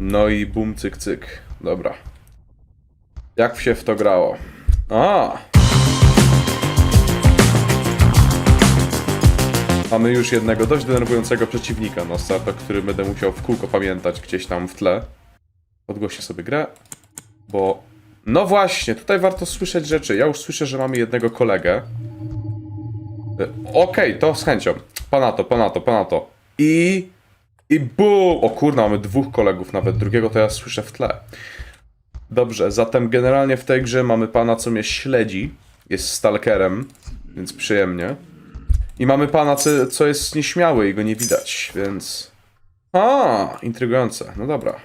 No i bum, cyk, cyk. Dobra. Jak się w to grało? A! Mamy już jednego dość denerwującego przeciwnika na start, o którym będę musiał w kółko pamiętać gdzieś tam w tle. Podgłośnie sobie grę, bo... No właśnie, tutaj warto słyszeć rzeczy. Ja już słyszę, że mamy jednego kolegę. Y, Okej, to z chęcią. Pana to, pana to, pana to. I... I bum! O kurna, mamy dwóch kolegów, nawet drugiego to ja słyszę w tle. Dobrze, zatem generalnie w tej grze mamy pana, co mnie śledzi. Jest stalkerem, więc przyjemnie. I mamy pana, co, co jest nieśmiały i go nie widać, więc... A, intrygujące. No dobra.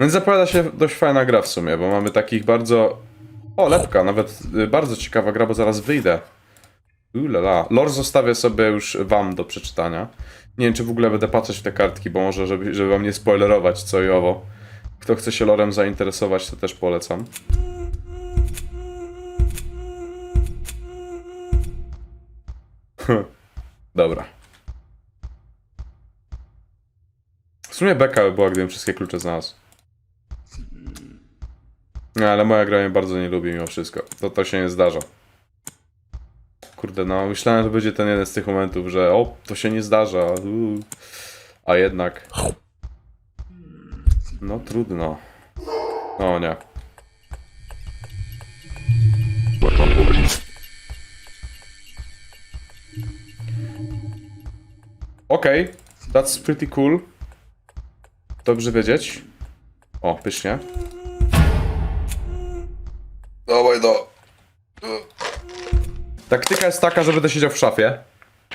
Więc zapowiada się dość fajna gra w sumie, bo mamy takich bardzo... O, lepka, nawet y, bardzo ciekawa gra, bo zaraz wyjdę. Ulala. Lore zostawię sobie już wam do przeczytania. Nie wiem, czy w ogóle będę patrzeć w te kartki, bo może, żeby, żeby wam nie spoilerować co i owo. Kto chce się lorem zainteresować, to też polecam. Dobra. W sumie beka by była, gdybym wszystkie klucze znalazł. No, ale moja gra mnie bardzo nie lubi mimo wszystko. To, to się nie zdarza. Kurde, no myślałem, że będzie ten jeden z tych momentów, że o, to się nie zdarza. Uuu. A jednak. No trudno. O nie. Okej, that's pretty cool. Dobrze wiedzieć. O, pysznie. Dawaj do. Taktyka jest taka, że będę siedział w szafie.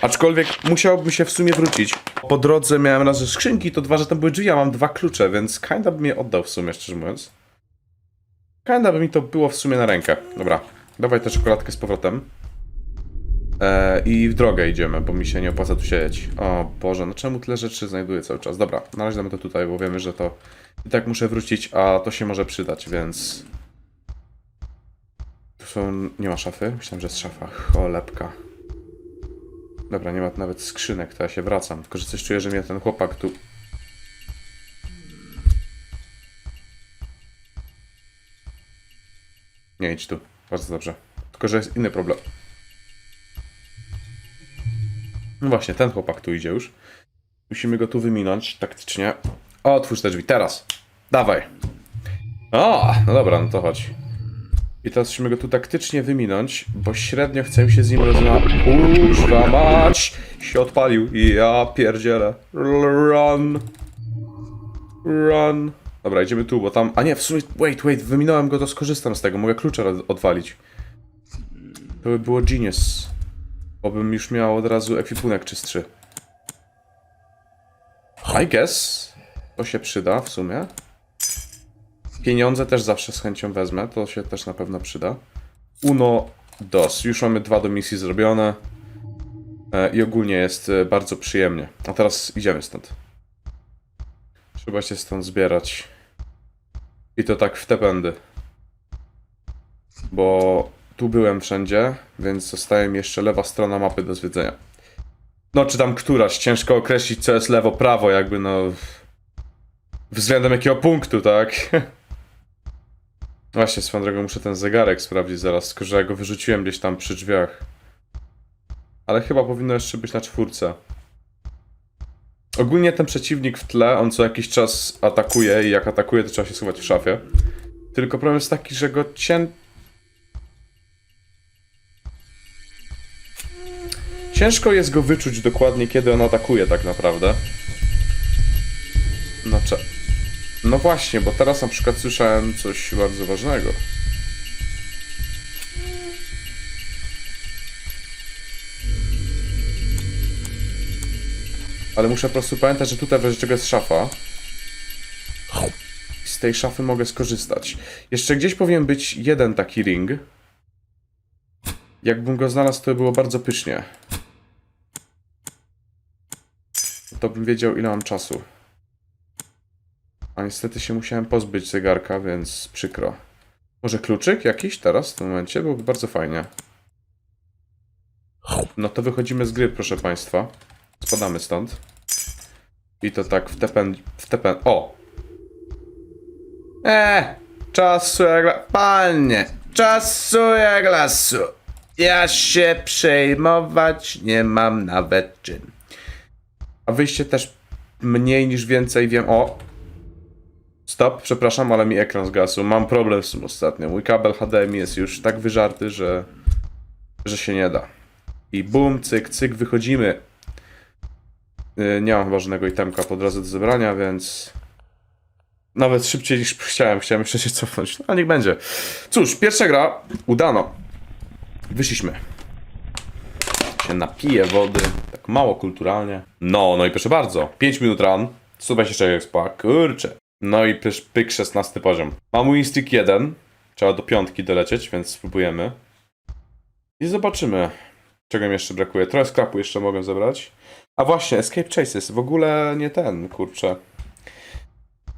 Aczkolwiek musiałbym się w sumie wrócić. Po drodze miałem raz skrzynki, to dwa, że tam były drzwi, a mam dwa klucze, więc kinda bym je oddał w sumie, szczerze mówiąc. Kinda by mi to było w sumie na rękę. Dobra, dawaj tę czekoladkę z powrotem. E, I w drogę idziemy, bo mi się nie opłaca tu siedzieć. O Boże, no czemu tyle rzeczy znajduję cały czas? Dobra, na razie damy to tutaj, bo wiemy, że to i tak muszę wrócić, a to się może przydać, więc... Nie ma szafy? Myślałem, że jest szafa. Cholepka. Dobra, nie ma nawet skrzynek, to ja się wracam. Tylko, że coś czuję, że mnie ten chłopak tu... Nie idź tu. Bardzo dobrze. Tylko, że jest inny problem. No właśnie, ten chłopak tu idzie już. Musimy go tu wyminąć taktycznie. O, otwórz te drzwi, teraz. Dawaj. O, no dobra, no to chodź. I teraz musimy go tu taktycznie wyminąć, bo średnio chcę się z nim rozmawiać. Kuźwa mać! Się odpalił. Ja pierdzielę. Run. Run. Dobra, idziemy tu, bo tam... A nie, w sumie... Wait, wait, wyminąłem go, to skorzystam z tego. Mogę klucze roz- odwalić. To by było genius. Bo bym już miał od razu ekwipunek czystszy. I guess. To się przyda w sumie. Pieniądze też zawsze z chęcią wezmę, to się też na pewno przyda. Uno, dos. Już mamy dwa do misji zrobione. E, I ogólnie jest e, bardzo przyjemnie. A teraz idziemy stąd. Trzeba się stąd zbierać. I to tak w te pędy. Bo tu byłem wszędzie, więc zostaje mi jeszcze lewa strona mapy do zwiedzenia. No, czy tam któraś? Ciężko określić, co jest lewo, prawo, jakby no... Względem jakiego punktu, tak? Właśnie, swoją drogą muszę ten zegarek sprawdzić zaraz, tylko że ja go wyrzuciłem gdzieś tam przy drzwiach. Ale chyba powinno jeszcze być na czwórce. Ogólnie ten przeciwnik w tle, on co jakiś czas atakuje i jak atakuje, to trzeba się schować w szafie. Tylko problem jest taki, że go cię... Ciężko jest go wyczuć dokładnie, kiedy on atakuje tak naprawdę. No, cze... no właśnie, bo teraz na przykład słyszałem coś bardzo ważnego. Ale muszę po prostu pamiętać, że tutaj w czego jest szafa. I Z tej szafy mogę skorzystać. Jeszcze gdzieś powinien być jeden taki ring. Jakbym go znalazł, to by było bardzo pysznie. To bym wiedział, ile mam czasu. A niestety się musiałem pozbyć zegarka, więc przykro. Może kluczyk jakiś teraz w tym momencie? Byłoby bardzo fajnie. No to wychodzimy z gry, proszę Państwa. Spadamy stąd. I to tak w tepen... w tepen... O! Eee! Czasu jak. Panie! Czasu jak lasu! Ja się przejmować nie mam nawet czym. A wyjście też mniej niż więcej wiem... O! Stop, przepraszam, ale mi ekran zgasł. Mam problem z tym ostatnio. Mój kabel HDMI jest już tak wyżarty, że... że się nie da. I bum, cyk, cyk, wychodzimy. Yy, Nie mam chyba żadnego itemka po drodze do zebrania, więc... Nawet szybciej niż chciałem. Chciałem jeszcze się cofnąć. No, niech będzie. Cóż, pierwsza gra. Udano. Wyszliśmy. Się napiję wody. Tak mało kulturalnie. No, no i proszę bardzo. 5 minut run. 124 expa. Kurczę. No i pyk 16 poziom. Mam winstick 1. Trzeba do piątki dolecieć, więc spróbujemy. I zobaczymy, czego mi jeszcze brakuje. Trochę skrapu jeszcze mogę zebrać. A właśnie, Escape Chases. W ogóle nie ten, kurczę.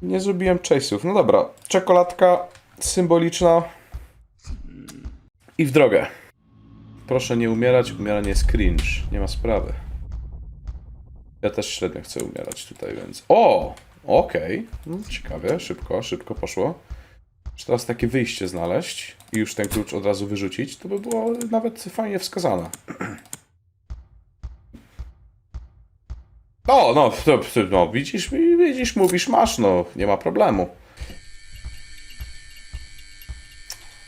Nie zrobiłem chase'ów. No dobra, czekoladka symboliczna. I w drogę. Proszę nie umierać, umieranie jest cringe. Nie ma sprawy. Ja też średnio chcę umierać tutaj, więc... O! Okej. No, ciekawie, szybko, szybko poszło. Czy teraz takie wyjście znaleźć i już ten klucz od razu wyrzucić, to by było nawet fajnie wskazane. O, no, to, no widzisz, widzisz, mówisz, masz, no, nie ma problemu.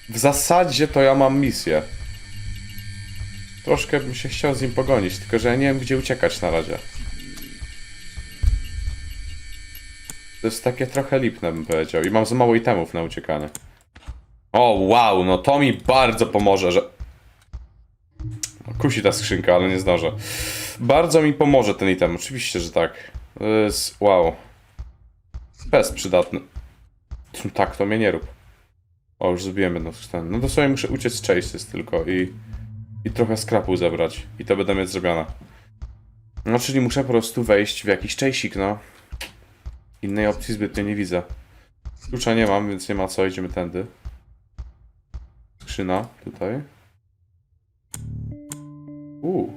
W zasadzie to ja mam misję. Troszkę bym się chciał z nim pogonić, tylko że ja nie wiem, gdzie uciekać na razie. To jest takie trochę lipne, bym powiedział. I mam za mało itemów na uciekanie. O, wow, no to mi bardzo pomoże, że... No, Kusi ta skrzynka, ale nie zdążę. Bardzo mi pomoże ten item, oczywiście, że tak. Jest... wow. Bez przydatny. Tak, to mnie nie rób. O, już zrobiłem jedno ten. No to sobie muszę uciec z chases tylko i... I trochę skrapu zebrać. I to będę mieć zrobione. No, czyli muszę po prostu wejść w jakiś chase'ik, no. Innej opcji zbytnio nie widzę. Klucza nie mam, więc nie ma co, idziemy tędy. Skrzyna tutaj. Uuu.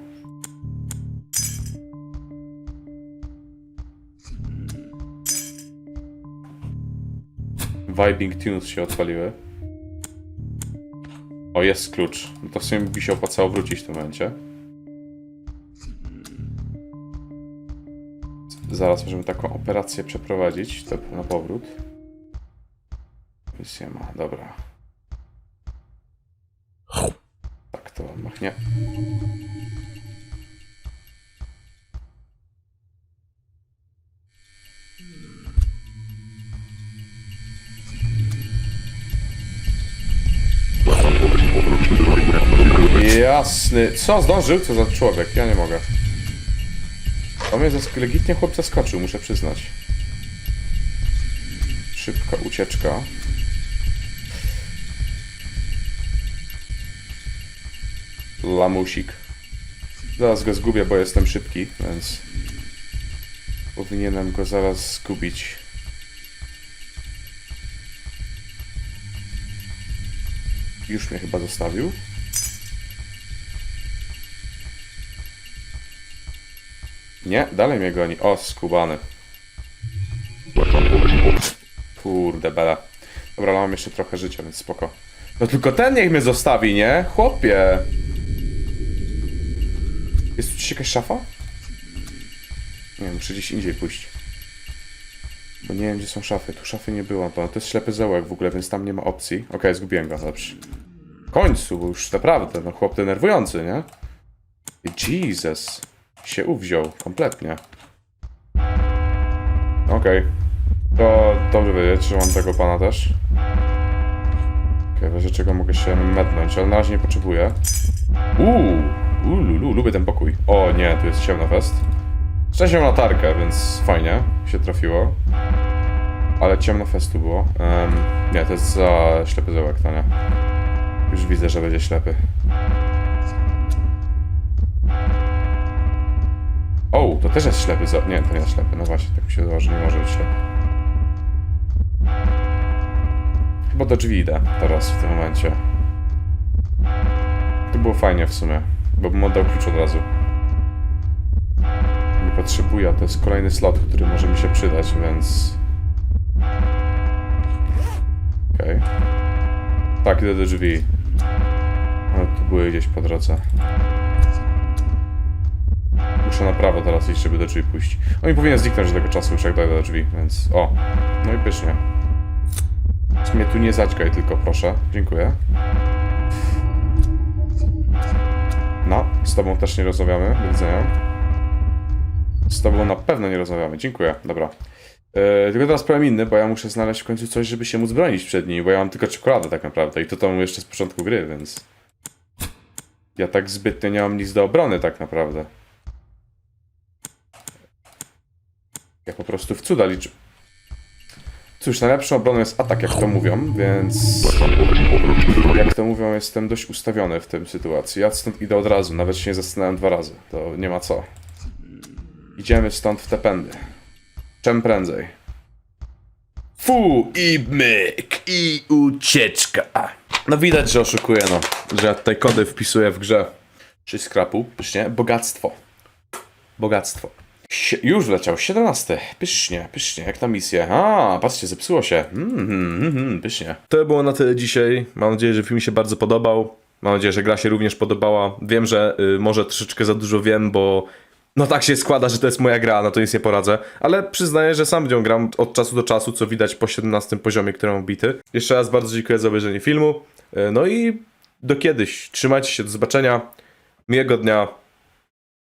Vibing tunes się odpaliły. O, jest klucz. No to w sumie by się opłacało wrócić w tym momencie. Zaraz możemy taką operację przeprowadzić. To na powrót. Nie ma, dobra. Tak to machnie. Jasny. Co, zdążył? Co za człowiek? Ja nie mogę. On mnie zask- legitnie chłop zaskoczył, muszę przyznać. Szybka ucieczka. Lamusik. Zaraz go zgubię, bo jestem szybki, więc... Powinienem go zaraz zgubić. Już mnie chyba zostawił. Nie, dalej mnie goni. O, skubany. Kurde bela. Dobra, ale mam jeszcze trochę życia, więc spoko. No tylko ten niech mnie zostawi, nie? Chłopie. Jest tu gdzieś jakaś szafa? Nie, muszę gdzieś indziej pójść. Bo nie wiem, gdzie są szafy. Tu szafy nie było. To, jest ślepy zaułek w ogóle, więc tam nie ma opcji. Okej, zgubiłem go, dobrze. W końcu, już naprawdę, no chłop denerwujący, nie? Jesus. Się uwziął, kompletnie. Okej. To dobrze wiedzieć, że mam tego pana też. Okej, w razie czego mogę się metnąć, ale na razie nie potrzebuję. Uuu, lubię ten pokój. O nie, tu jest ciemno fest. Szczęście mam latarkę, więc fajnie się trafiło. Ale ciemno festu było. Em, nie, to jest za ślepy zaułek, to nie. Już widzę, że będzie ślepy. O, to też jest ślepy za... Nie, to nie jest ślepy. No właśnie, tak mi się zdało, że nie może być ślepy. Chyba do drzwi idę teraz w tym momencie. To było fajnie w sumie, bo bym oddał klucz od razu. Nie potrzebuję, to jest kolejny slot, który może mi się przydać, więc... Okej. Tak, idę do drzwi. Ale tu były gdzieś po drodze. Muszę na prawo teraz iść, żeby do drzwi pójść. On mi powinien zniknąć do tego czasu, już jak dojdę do drzwi, więc... O! No i pysznie. Więc Mnie tu nie zaćgaj tylko, proszę. Dziękuję. No, z tobą też nie rozmawiamy. Do widzenia. Z tobą na pewno nie rozmawiamy. Dziękuję. Dobra. E, tylko teraz problem inny, bo ja muszę znaleźć w końcu coś, żeby się móc bronić przed nimi, bo ja mam tylko czekoladę tak naprawdę i to tam jeszcze z początku gry, więc... Ja tak zbytnio nie mam nic do obrony tak naprawdę. Po prostu w cuda liczę. Cóż, najlepszą obroną jest atak, jak to mówią, więc... Jak to mówią, jestem dość ustawiony w tym sytuacji. Ja stąd idę od razu, nawet się nie zastanawiam dwa razy. To nie ma co. Idziemy stąd w te pędy. Czym prędzej. Fu i myk i ucieczka. No widać, że oszukuję, no. Że ja tutaj kody wpisuję w grze. Czy skrapu, pysznie. Bogactwo. Bogactwo. Już wleciał, 17. Pysznie, pysznie, jak ta misja. A, patrzcie, zepsuło się. Mm, mm, mm, pysznie. To było na tyle dzisiaj. Mam nadzieję, że film się bardzo podobał. Mam nadzieję, że gra się również podobała. Wiem, że y, może troszeczkę za dużo wiem, bo no tak się składa, że to jest moja gra, na to nic nie poradzę. Ale przyznaję, że sam nią gram od czasu do czasu, co widać po 17 poziomie, który mam bity. Jeszcze raz bardzo dziękuję za obejrzenie filmu. Y, No i do kiedyś. Trzymajcie się, do zobaczenia. Miłego dnia.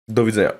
Do widzenia.